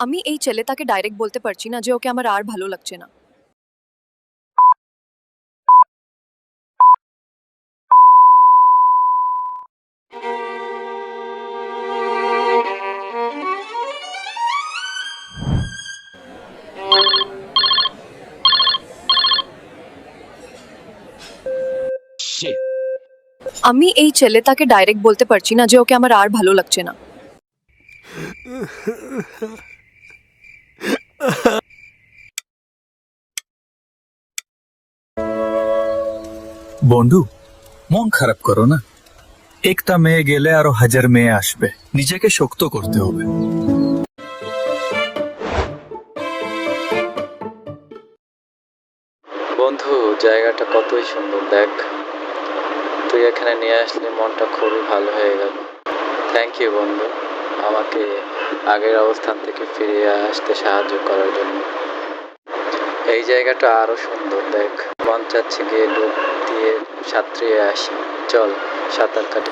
আমি এই ছেলেটাকে ডাইরেক্ট বলতে পারছি না যে ওকে আমার আর ভালো লাগছে না আমি এই ছেলেটাকে ডাইরেক্ট বলতে পারছি না যে ওকে আমার আর ভালো লাগছে না বন্ধু, মন খারাপ করো না। একটা মেয়ে গেলে আরও হাজার মেয়ে আসবে। নিজেকে শক্ত করতে হবে। বন্ধু, জায়গাটা কতই সুন্দর, দেখ। তুই এখানে নিয়ে আসলে মনটা খুবই ভালো হয়ে গেল। থ্যাংক ইউ বন্ধু। আমাকে আগের অবস্থান থেকে ফিরিয়ে আসতে সাহায্য করার জন্য। এই জায়গাটা আরও সুন্দর, দেখ। মন চাচ্ছে গিয়ে ডুব দিয়ে সাঁতরিয়ে আসি। চল, সাঁতার কাটি।